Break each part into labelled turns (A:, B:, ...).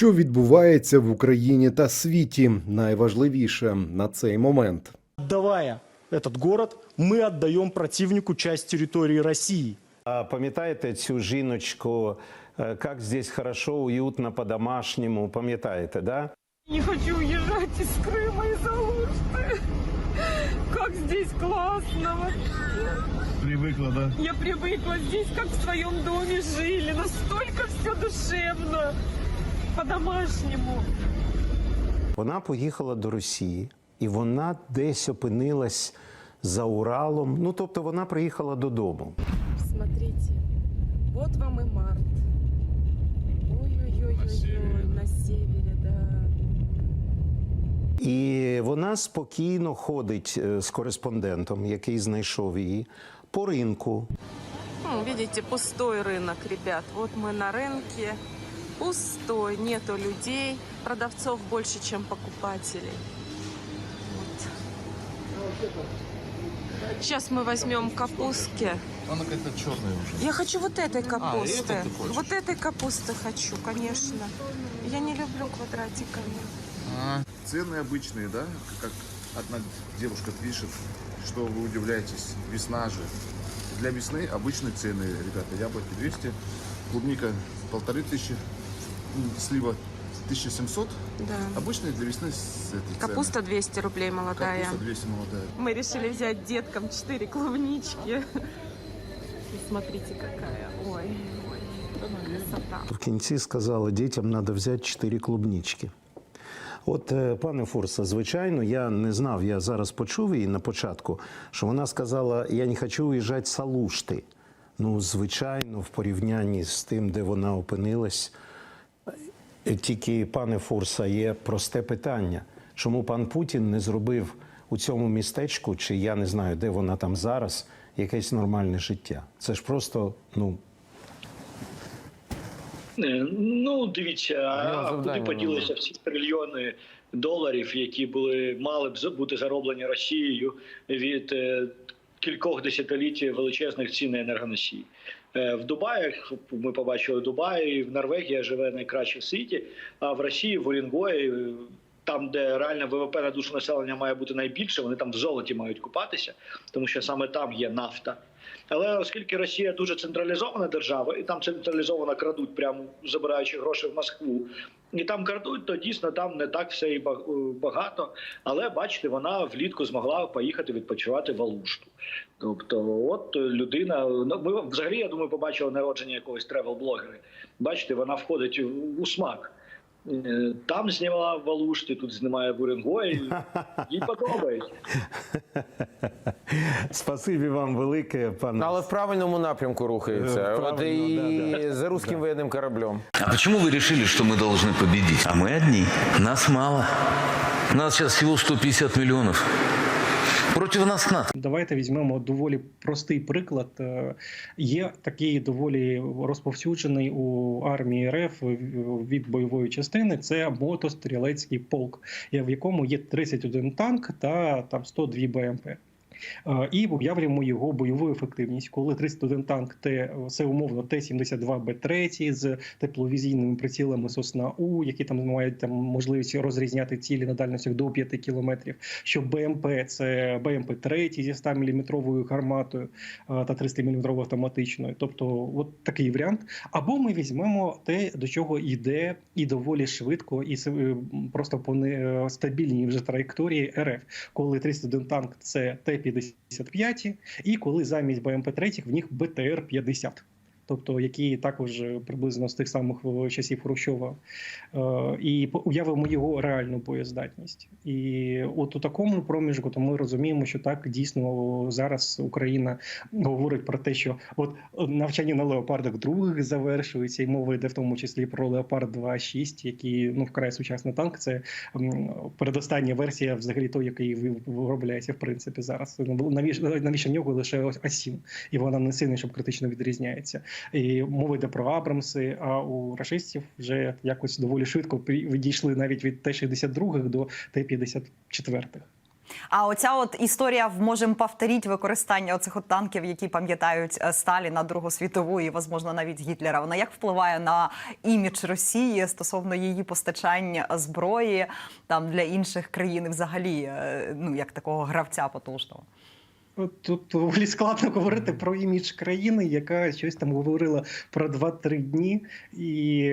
A: Що відбувається в Україні та світі, найважливіше на цей момент.
B: Отдавая этот город, мы отдаем противнику часть территории России.
C: А пам'ятаєте цю жіночку, е, як здесь хорошо, уютно, по-домашньому, пам'ятаєте, да?
D: Не хочу уезжать из Крыма из Алушты. Как здесь классно вообще.
E: Привыкла, да?
D: Я привыкла здесь, как в своем доме жили. Настолько все душевно. По-домашнему.
C: Вона поїхала до Росії, і вона десь опинилась за Уралом. Ну, тобто вона приїхала додому.
F: Смотрите, вот вам и март. Ой-ой-ой,
E: На севере, да.
F: на севере, да.
C: І вона спокійно ходить е, з кореспондентом, який знайшов її, по ринку.
F: М, Видите, пустой рынок, ребят. Вот мы на рынке. Пустой, нету людей. Продавцов больше, чем покупателей. Вот. Сейчас мы возьмем капустки.
E: Она какая-то черная уже.
F: Я хочу вот этой капусты.
E: эту ты хочешь?
F: вот этой капусты хочу, конечно. Я не люблю квадратиками.
E: Цены обычные, да? Как одна девушка пишет, что вы удивляетесь, весна же. Для весны обычные цены, ребята. Яблоки 200, клубника полторы тысячи, слива 1700.
F: Да.
E: Обычные для весны с этой цены.
F: Капуста 200 рублей молодая.
E: Капуста 200 молодая.
F: Мы решили взять деткам 4 клубнички. И смотрите, какая. Ой, ой, красота.
C: В кінці сказала, дітям треба взяти чотири клубнички. От, е, пане Фурса, звичайно, я не знав, я зараз почув її на початку, що вона сказала, я не хочу уїжджати з Салушти. Ну, звичайно, в порівнянні з тим, де вона опинилась, е, тільки, пане Фурса, є просте питання. Чому пан Путін не зробив у цьому містечку, чи я не знаю, де вона там зараз, якесь нормальне життя? Це ж просто, ну,
G: Е, Ну, дивіться, а куди поділися всі трильйони доларів, які були мали б бути зароблені Росією від е, кількох десятиліть величезних цін на енергоносії. Е, В Дубаях ми побачили Дубай, в Норвегії живе найкраще в світі, а в Росії в Урінгої, е, там, де реально ВВП на душу населення має бути найбільше, вони там в золоті мають купатися, тому що саме там є нафта. Але оскільки Росія дуже централізована держава, і там централізовано крадуть, прямо забираючи гроші в Москву, і там крадуть, то дійсно там не так все і е, багато. Але бачите, вона влітку змогла поїхати відпочивати в Алушту. Тобто, от людина, ну ми взагалі, я думаю, побачили народження якогось тревел-блогера. Бачите, вона входить у смак. Е, Там знімала в Алушті, тут знімає в Уренгої. Їй подобається.
C: Спасибі вам велике, пане.
H: Але в правильному напрямку рухаються.
C: Е,
H: От
C: правильно,
H: і
C: да, да.
H: за русським воєнним кораблем.
I: А почему вы решили, что мы должны победить? А мы одни. Нас мало. Нас сейчас всего 150 миллионов. Против нас.
J: Давайте візьмемо доволі простий приклад. Е, Є такий доволі розповсюджений у армії РФ від бойової частини. Це мотострілецький полк, в якому є 31 танк та там 102 БМП. Е, І уявляємо його бойову ефективність, коли 31 танк Т це умовно Т-72Б3 з тепловізійними прицілами Сосна У, які там мають там можливість розрізняти цілі на дальностях до 5 кілометрів. Що БМП це БМП-3 зі 100 мм гарматою е, та 300 мм автоматичною. Тобто, от такий варіант. Або ми візьмемо те, до чого йде і доволі швидко, і е, просто по е, стабільній вже траєкторії РФ, коли 31 танк це Т-55, і коли замість БМП-3 в них БТР-50. Тобто, які також е, приблизно з тих самих е, часів Хрущова, Е, і уявимо його реальну боєздатність. І от у такому проміжку, то ми розуміємо, що так дійсно зараз Україна говорить про те, що от навчання на леопардах других завершується, і мова йде в тому числі про Леопард 2.6, який ну вкрай сучасний танк. Це передостання версія, взагалі той, який ви- виробляється в принципі зараз. Навіщо навіщо в нього лише ось А7, і вона не сильно щоб критично відрізняється. І мова йде про Абрамси, а у рашистів вже якось доволі швидко відійшли навіть від Т-62 до Т-54.
K: А оця от історія в можемо повторити використання оцих от танків, які пам'ятають е, Сталіна, Другу світову і, можливо, навіть Гітлера. Вона як впливає на імідж Росії стосовно її постачання зброї там для інших країн, і взагалі, е, ну як такого гравця потужного.
J: Тут доволі складно говорити про імідж країни, яка щось там говорила про 2-3 дні, і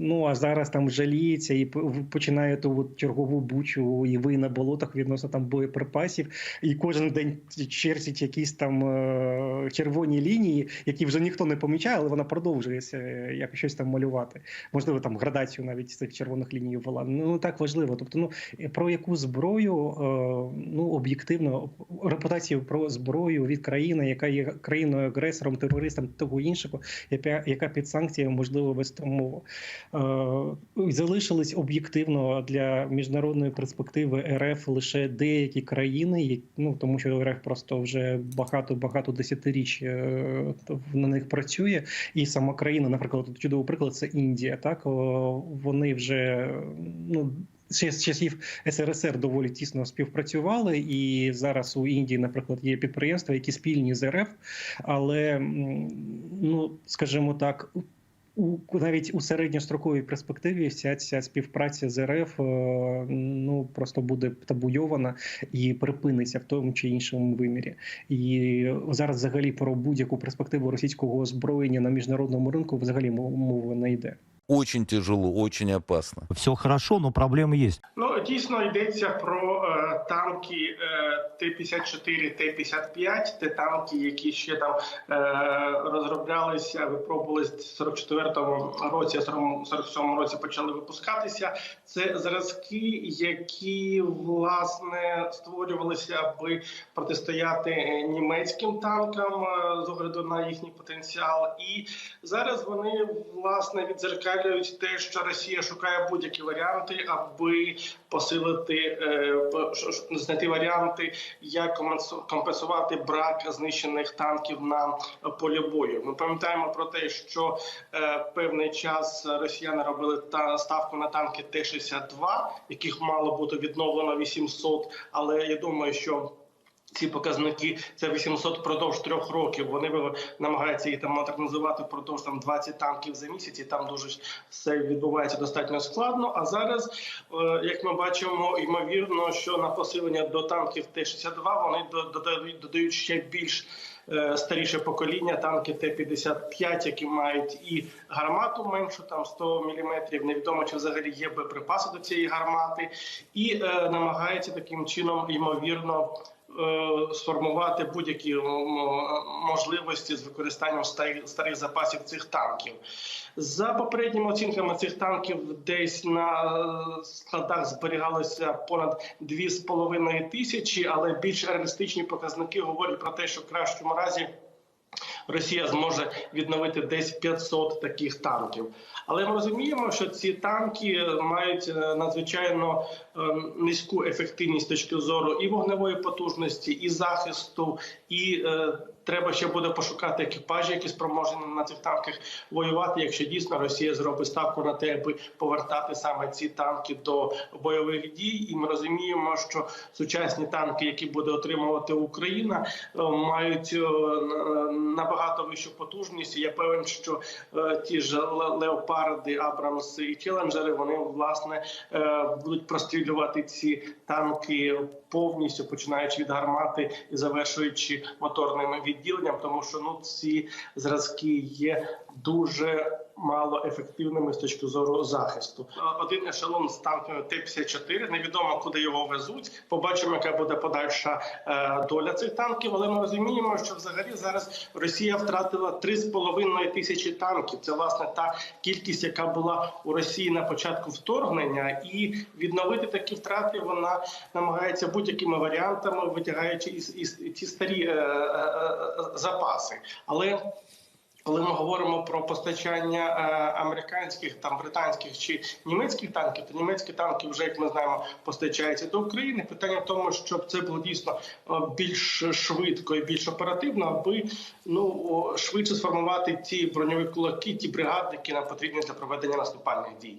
J: ну а зараз там жаліється і починає ту от чергову бучу і ви на болотах відносно там боєприпасів, і кожен день черсить якісь там е, червоні лінії, які вже ніхто не помічає, але вона продовжує е, як щось там малювати. Можливо, там градацію навіть цих червоних ліній ввела. Ну так важливо. Тобто, ну про яку зброю, е, ну об'єктивно репутацію про зброю від країни, яка є країною агресором, терористом того іншого, яка, яка під санкціями можливо без тому е, залишились об'єктивно для міжнародної перспективи РФ лише деякі країни, ну тому що РФ просто вже багато багато десятиріч е, на них працює, і сама країна, наприклад, чудовий приклад це Індія. Так вони вже ну. Ще з часів СРСР доволі тісно співпрацювали, і зараз у Індії, наприклад, є підприємства, які спільні з РФ, але ну скажімо так. У навіть у середньостроковій перспективі вся ця співпраця з РФ е, ну просто буде табуйована і припиниться в тому чи іншому вимірі. І зараз взагалі про будь-яку перспективу російського озброєння на міжнародному ринку взагалі мов- мови не йде.
I: Очень тяжело, очень опасно.
L: Все хорошо, но проблемы есть.
M: Ну дійсно йдеться про е, танки е, Т-54, Т-55, те танки, які ще там е, розроблялися, випробувалися в 44-му році, а в 47-му році почали випускатися. Це зразки, які власне створювалися, аби протистояти е, німецьким танкам е, з огляду на їхній потенціал. І зараз вони власне відзеркалюють те, що Росія шукає будь-які варіанти, аби посилити е, знайти варіанти, як компенсувати брак знищених танків на полі бою. Ми пам'ятаємо про те, що е, певний час росіяни робили та ставку на танки Т-62, яких мало бути відновлено 800, але я думаю, що ці показники це 800 впродовж трьох років. Вони намагаються їх там модернізувати впродовж там 20 танків за місяць. І там дуже все відбувається достатньо складно. А зараз, е, як ми бачимо, ймовірно, що на посилення до танків Т-62 вони додають, ще більш е, старіше покоління танки Т-55, які мають і гармату меншу, там 100 мм, Невідомо чи взагалі є боєприпаси до цієї гармати, і е, намагаються таким чином ймовірно сформувати будь-які можливості з використанням старих запасів цих танків. За попередніми оцінками цих танків, десь на е, складах зберігалося понад 2,5 тисячі, але більш реалістичні показники говорять про те, що в кращому разі. Росія зможе відновити десь 500 таких танків. Але ми розуміємо, що ці танки мають е, надзвичайно е, низьку ефективність з точки зору і вогневої потужності, і захисту, і е, треба ще буде пошукати екіпажі, які спроможні на цих танках воювати, якщо дійсно Росія зробить ставку на те, аби повертати саме ці танки до бойових дій. І ми розуміємо, що сучасні танки, які буде отримувати Україна, мають е, на- набагато вищу потужність. І Я певен, що е, ті ж леопарди, Абрамси і челенджери вони власне е, будуть прострілювати ці танки повністю, починаючи від гармати і завершуючи моторним відділенням, тому що ну ці зразки є дуже мало ефективними з точки зору захисту. Один ешелон з танками Т-54, невідомо куди його везуть. Побачимо, яка буде подальша е, доля цих танків. Але ми розуміємо, що взагалі зараз Росія втратила 3,5 тисячі танків. Це власне та кількість, яка була у Росії на початку вторгнення, і відновити такі втрати вона намагається будь-якими варіантами, витягаючи із, із ті старі е, е, е, запаси. Але коли ми говоримо про постачання е, американських, там британських чи німецьких танків, то німецькі танки вже як ми знаємо постачаються до України. Питання в тому, щоб це було дійсно е, більш швидко і більш оперативно, аби ну швидше сформувати ті броньові кулаки, ті бригади, які нам потрібні для проведення наступальних дій.